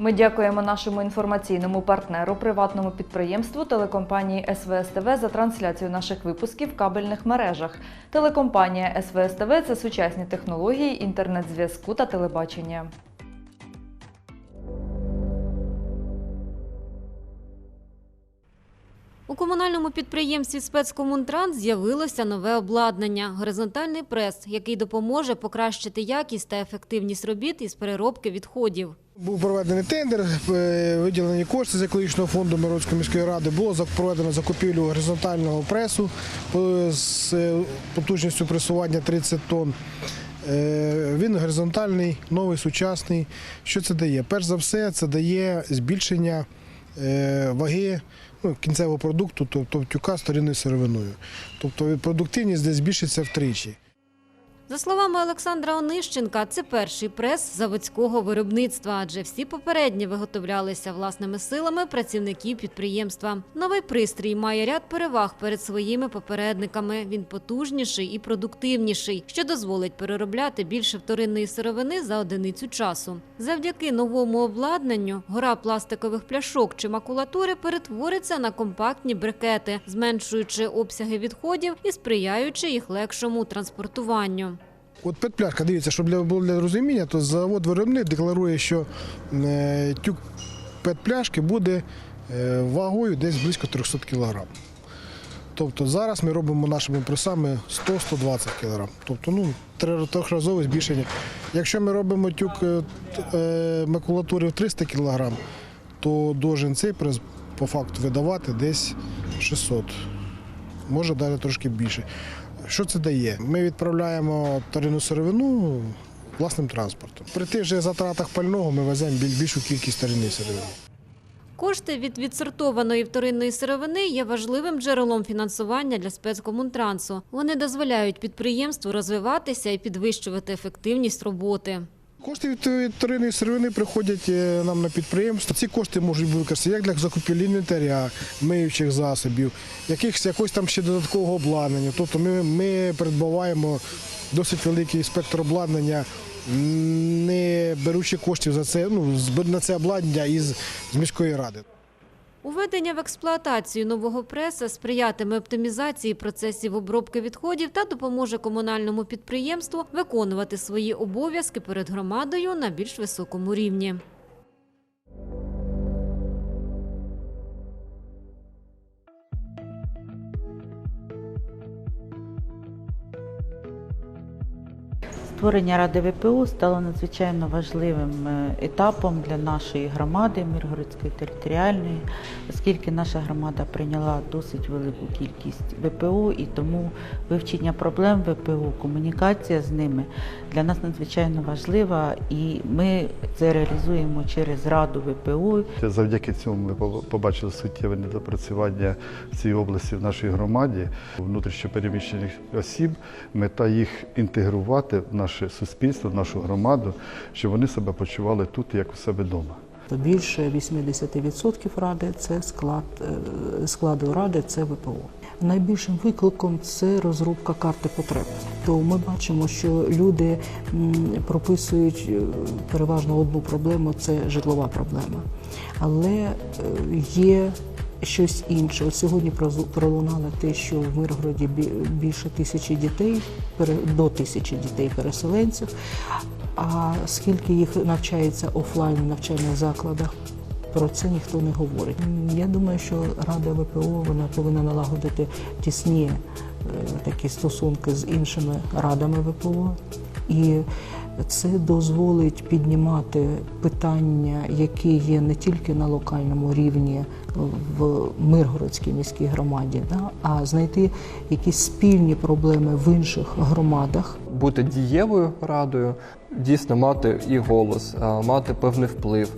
Ми дякуємо нашому інформаційному партнеру, приватному підприємству телекомпанії СВСТВ за трансляцію наших випусків в кабельних мережах. Телекомпанія СВСТВ – це сучасні технології інтернет-зв'язку та телебачення. У комунальному підприємстві спецкомунтранс з'явилося нове обладнання горизонтальний прес, який допоможе покращити якість та ефективність робіт із переробки відходів. Був проведений тендер, е, виділені кошти з екологічного фонду Миродської міської ради. Було проведено закупівлю горизонтального пресу е, з е, потужністю пресування 30 тонн. Він горизонтальний, новий, сучасний. Що це дає? Перш за все, це дає збільшення ваги ну, кінцевого продукту, тобто тюка сторінною сировиною. Тобто продуктивність десь збільшиться втричі. За словами Олександра Онищенка, це перший прес заводського виробництва, адже всі попередні виготовлялися власними силами працівників підприємства. Новий пристрій має ряд переваг перед своїми попередниками. Він потужніший і продуктивніший, що дозволить переробляти більше вторинної сировини за одиницю часу. Завдяки новому обладнанню гора пластикових пляшок чи макулатури перетвориться на компактні брикети, зменшуючи обсяги відходів і сприяючи їх легшому транспортуванню. От петпляшка, дивіться, щоб було для розуміння, то завод виробник декларує, що е, тюк петпляшки буде е, вагою десь близько 300 кг. Тобто зараз ми робимо нашими пресами 100-120 кг. Тобто ну, трьохразове збільшення. Якщо ми робимо тюк е, макулатури в 300 кг, то должен цей прес по факту видавати десь 600 може навіть трошки більше. Що це дає? Ми відправляємо тарину сировину власним транспортом. При тих же затратах пального ми веземо більшу кількість тарини сировини. Кошти від відсортованої вторинної сировини є важливим джерелом фінансування для спецкомунтрансу. Вони дозволяють підприємству розвиватися і підвищувати ефективність роботи. Кошти від від вторинної сировини приходять е, нам на підприємство. Ці кошти можуть бути використані як для закупівлі інвентаря, миючих засобів, якихось якогось там ще додаткового обладнання. Тобто ми, ми придбаваємо досить великий спектр обладнання, не беручи коштів за це, ну, на це обладнання із з міської ради. Уведення в експлуатацію нового преса сприятиме оптимізації процесів обробки відходів та допоможе комунальному підприємству виконувати свої обов'язки перед громадою на більш високому рівні. Створення Ради ВПО стало надзвичайно важливим е, етапом для нашої громади Миргородської територіальної, оскільки наша громада прийняла досить велику кількість ВПО і тому вивчення проблем ВПО, комунікація з ними для нас надзвичайно важлива, і ми це реалізуємо через Раду ВПО. Завдяки цьому ми побачили суттєве недопрацювання в цій області в нашій громаді внутрішньопереміщених осіб. Мета їх інтегрувати в наше суспільство, нашу громаду, щоб вони себе почували тут як у себе вдома. Більше 80% ради це склад е, складу ради це ВПО. Найбільшим викликом це розробка карти потреб. То ми бачимо, що люди прописують е, переважно одну проблему це житлова проблема. Але е, є щось інше. От сьогодні пролунало те, що в Миргороді бі- більше тисячі дітей, до тисячі дітей переселенців. А скільки їх навчається офлайн в навчальних закладах, про це ніхто не говорить. Я думаю, що Рада ВПО вона повинна налагодити тісні такі стосунки з іншими радами ВПО. І це дозволить піднімати питання, які є не тільки на локальному рівні в Миргородській міській громаді, да, а знайти якісь спільні проблеми в інших громадах, бути дієвою радою, дійсно мати і голос, мати певний вплив,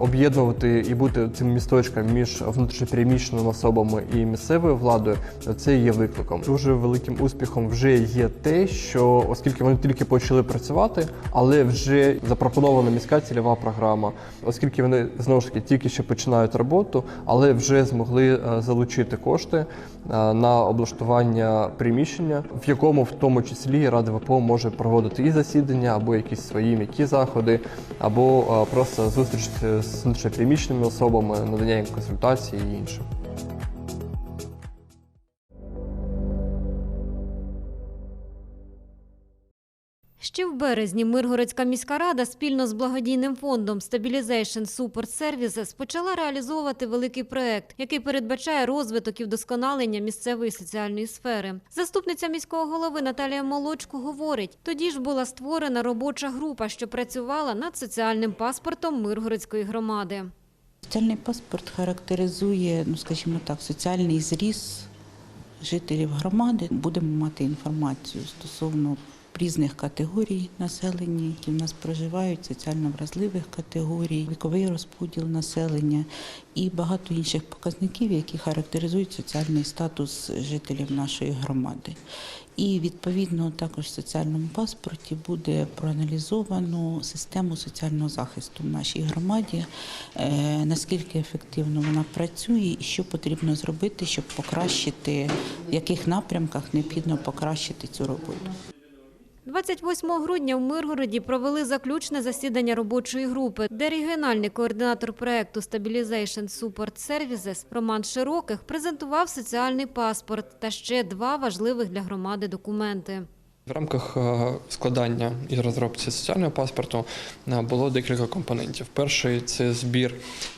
об'єднувати і бути цим місточком між внутрішньопереміщеними особами і місцевою владою. Це є викликом. Дуже великим успіхом вже є те, що оскільки вони тільки почали працювати, але вже запропонована міська цільова програма, оскільки вони знову ж таки тільки ще починають роботу, але вже змогли е, залучити кошти е, на облаштування приміщення, в якому в тому числі Рада ВПО може проводити і засідання, або якісь свої м'які заходи, або е, просто зустрічі зустріч з внутрішньопереміщеними особами, надання їм консультацій і інше. Ще в березні Миргородська міська рада спільно з благодійним фондом Stabilization Support Services почала реалізовувати великий проект, який передбачає розвиток і вдосконалення місцевої соціальної сфери. Заступниця міського голови Наталія Молочко говорить: тоді ж була створена робоча група, що працювала над соціальним паспортом Миргородської громади. Соціальний паспорт характеризує, ну скажімо так, соціальний зріз жителів громади. Будемо мати інформацію стосовно різних категорій населення, які в нас проживають, соціально вразливих категорій, віковий розподіл населення і багато інших показників, які характеризують соціальний статус жителів нашої громади. І відповідно також в соціальному паспорті буде проаналізовано систему соціального захисту в нашій громаді, е, наскільки ефективно вона працює і що потрібно зробити, щоб покращити, в яких напрямках необхідно покращити цю роботу. 28 грудня в Миргороді провели заключне засідання робочої групи, де регіональний координатор проекту Stabilization Support Services Роман Широких презентував соціальний паспорт та ще два важливих для громади документи. В рамках е, складання і розробці соціального паспорту е, було декілька компонентів. Перший це збір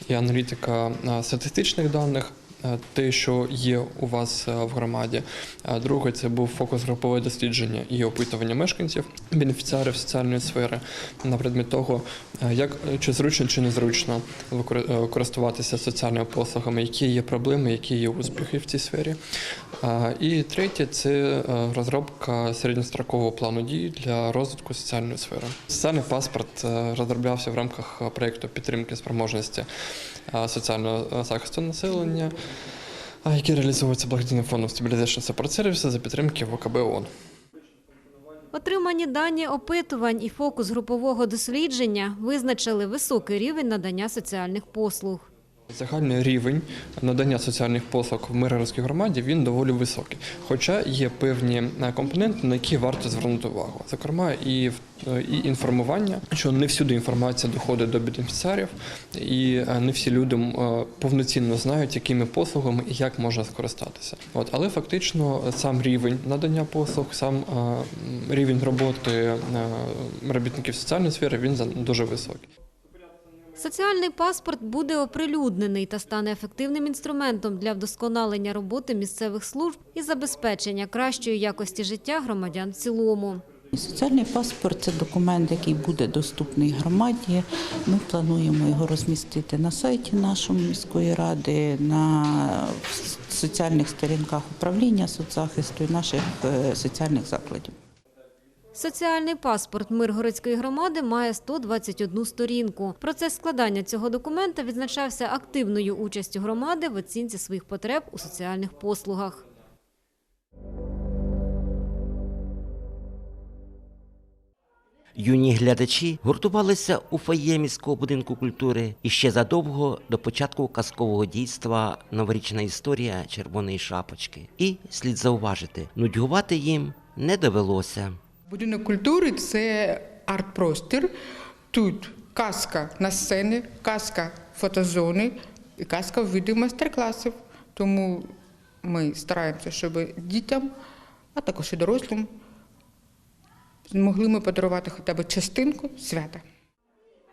і аналітика е, статистичних даних. Е, Те, що є у вас е, в громаді. А Друге, це був фокус групове дослідження і опитування мешканців, бенефіціарів соціальної сфери на предмет того, е, як чи зручно чи незручно е, користуватися соціальними послугами, які є проблеми, які є успіхи в цій сфері. І третє це е, розробка середньострокового плану дій для розвитку соціальної сфери. Соціальний паспорт е, розроблявся в рамках е, проєкту підтримки спроможності е, соціального е, захисту населення, а, які реалізовуються благодійним фондом Stabilization Support Services за підтримки ВКБ ООН. Отримані дані опитувань і фокус групового дослідження визначили високий рівень надання соціальних послуг. Загальний рівень надання соціальних послуг в Миргородській громаді він доволі високий. Хоча є певні е, компоненти, на які варто звернути увагу. Зокрема, і, е, і інформування, що не всюди інформація доходить до бенефіціарів, і е, не всі люди повноцінно знають, якими послугами і як можна скористатися. От, але фактично сам рівень надання послуг, сам рівень роботи робітників соціальної сфери він дуже високий. Соціальний паспорт буде оприлюднений та стане ефективним інструментом для вдосконалення роботи місцевих служб і забезпечення кращої якості життя громадян в цілому. Соціальний паспорт це документ, який буде доступний громаді. Ми плануємо його розмістити на сайті нашої міської ради, на соціальних сторінках управління соцзахисту і наших е, соціальних закладів. Соціальний паспорт Миргородської громади має 121 сторінку. Процес складання цього документа відзначався активною участю громади в оцінці своїх потреб у соціальних послугах. Юні глядачі гуртувалися у фоє міського будинку культури і ще задовго до початку казкового дійства Новорічна історія червоної шапочки. І слід зауважити, нудьгувати їм не довелося. Будинок культури це арт-простір. Тут казка на сцені, казка фотозони і казка в виді майстер-класів. Тому ми стараємося, щоб дітям, а також і дорослим, змогли ми подарувати хоча б частинку свята.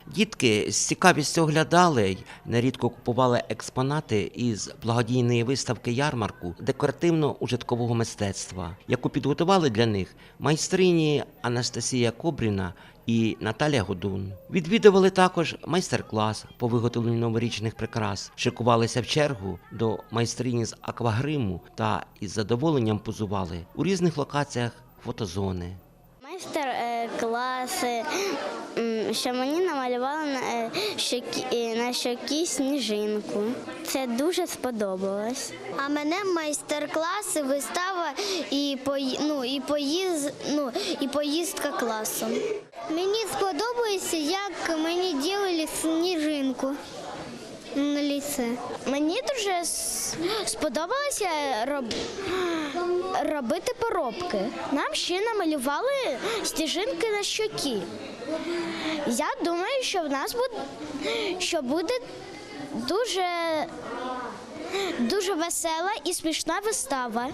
Дітки з цікавістю оглядали й нерідко купували експонати із благодійної виставки ярмарку декоративно-ужиткового мистецтва, яку підготували для них майстрині Анастасія Кобріна і Наталя Годун. Відвідували також майстер-клас по виготовленню новорічних прикрас, шикувалися в чергу до майстрині з аквагриму та із задоволенням позували у різних локаціях фотозони. Майстер-класи, що мені намалювали на е, щокі, е, на щокі сніжинку. Це дуже сподобалось. А мене майстер-класи, вистава і ну, і поїз, ну, і поїздка класом. Мені сподобається, як мені робили сніжинку на ліце. Мені дуже сподобалося роб... робити поробки. Нам ще намалювали стіжинки на щокі. Я думаю, що в нас буде, що буде дуже, дуже весела і смішна вистава.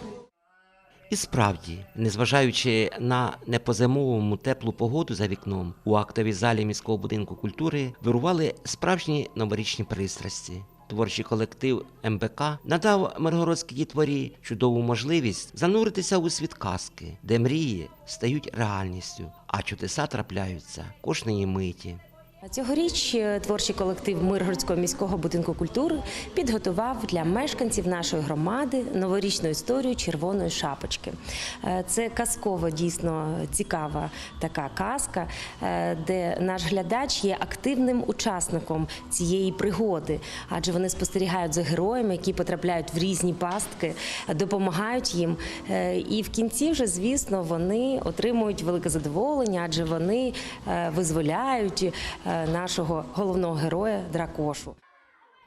І справді, незважаючи на непозимовому теплу погоду за вікном, у актовій залі міського будинку культури вирували справжні новорічні пристрасті. Творчий колектив МБК надав миргородській дітворі чудову можливість зануритися у світ казки, де мрії стають реальністю, а чудеса трапляються кожної миті. Цьогоріч е, творчий колектив Миргородського міського будинку культури підготував для мешканців нашої громади новорічну історію червоної шапочки. Е, Це казково дійсно цікава така казка, е, де наш глядач є активним учасником цієї пригоди, адже вони спостерігають за героями, які потрапляють в різні пастки, допомагають їм. І в кінці вже, звісно, вони отримують велике задоволення, адже вони визволяють нашого головного героя Дракошу.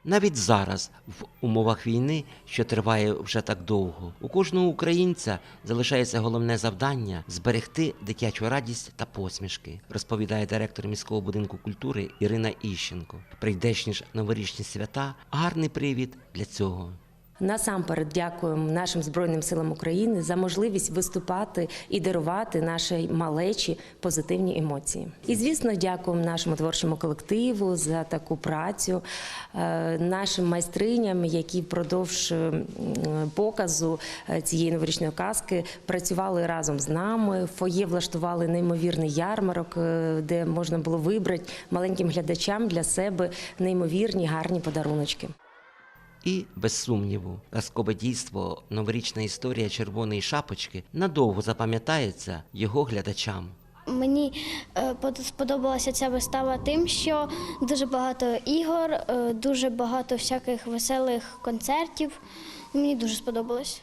Навіть зараз, в умовах війни, що триває вже так довго, у кожного українця залишається головне завдання зберегти дитячу радість та посмішки, розповідає директор міського будинку культури Ірина Іщенко. Прийдешні ж новорічні свята гарний привід для цього. Насамперед дякуємо нашим збройним силам України за можливість виступати і дарувати нашій малечі позитивні емоції. І звісно, дякуємо нашому творчому колективу за таку працю, е, нашим майстриням, які впродовж е, показу е, цієї новорічної казки працювали разом з нами. Фоє влаштували неймовірний ярмарок, де можна було вибрати маленьким глядачам для себе неймовірні гарні подаруночки. І, без сумніву, казкове дійство, новорічна історія червоної шапочки надовго запам'ятається його глядачам. Мені е, сподобалася ця вистава тим, що дуже багато ігор, е, дуже багато всяких веселих концертів. Мені дуже сподобалось.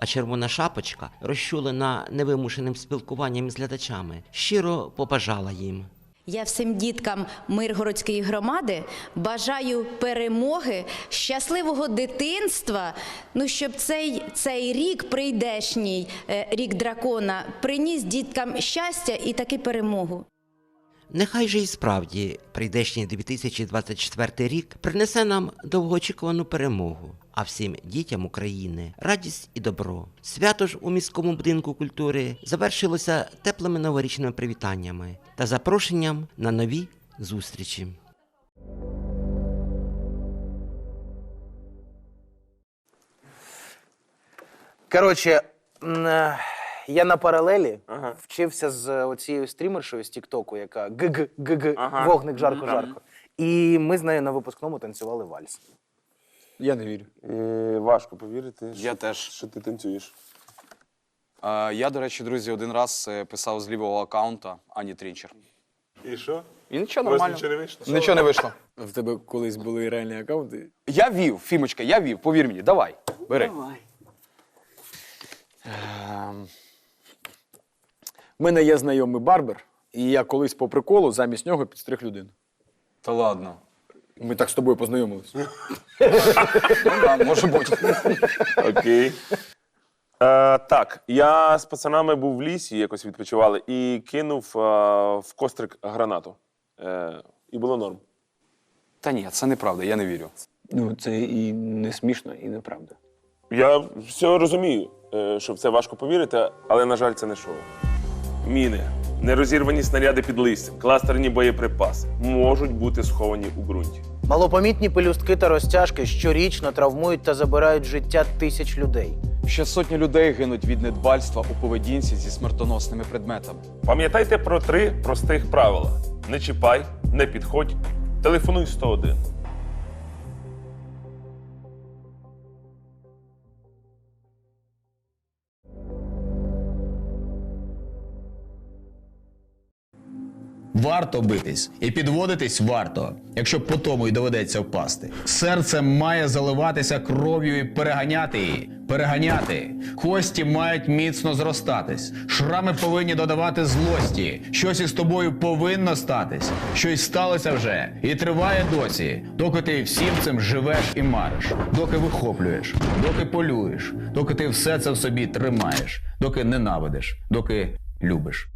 А червона шапочка, розчулена невимушеним спілкуванням з глядачами, щиро побажала їм. Я всім діткам Миргородської громади бажаю перемоги, щасливого дитинства. Ну щоб цей, цей рік прийдешній, е, рік дракона, приніс діткам щастя і таки перемогу. Нехай же і справді прийдешній 2024 рік принесе нам довгоочікувану перемогу, а всім дітям України радість і добро. Свято ж у міському будинку культури завершилося теплими новорічними привітаннями та запрошенням на нові зустрічі. Коротше, е, я на паралелі вчився з оцією стрімершою з Тіктоку, яка г г г Ага. вогник жарко жарко. І ми з нею на випускному танцювали вальс. Я не вірю. Е, важко повірити, Я що, теж. що ти танцюєш. Е, Я, до речі, друзі, один раз е, писав з лівого аккаунта Ані Трінчер. І що? І нічого У вас нормально. нічого не вийшло? Нічого не вийшло. В тебе колись були реальні аккаунти? Я вів, Фімочка, я вів, повір мені, давай, бери. Ем, У мене є знайомий барбер, і я колись по приколу замість нього підстриг людину. Та ладно. Ми так з тобою познайомились. Ну, може бути. Окей. Е, так, я з пацанами був в лісі, якось відпочивали, і кинув е, в кострик гранату. Е, і було норм. Та ні, це неправда, я не вірю. Ну, це і не смішно, і неправда. Я все розумію, е, що в це важко повірити, але, на жаль, це не шоу. Міни, нерозірвані снаряди під листям, кластерні боєприпаси можуть бути сховані у ґрунті. Малопомітні пелюстки та розтяжки щорічно травмують та забирають життя тисяч людей. Ще сотні людей гинуть від недбальства у поведінці зі смертоносними предметами. Пам'ятайте про три простих правила: не чіпай, не підходь, телефонуй 101. Варто битись і підводитись варто, якщо по тому й доведеться впасти. Серце має заливатися кров'ю і переганяти її. Переганяти. Кості мають міцно зростатись. Шрами повинні додавати злості. Щось із тобою повинно статись. Щось сталося вже і триває досі, доки ти всім цим живеш і мариш, доки вихоплюєш, доки полюєш, доки ти все це в собі тримаєш, доки ненавидиш, доки любиш.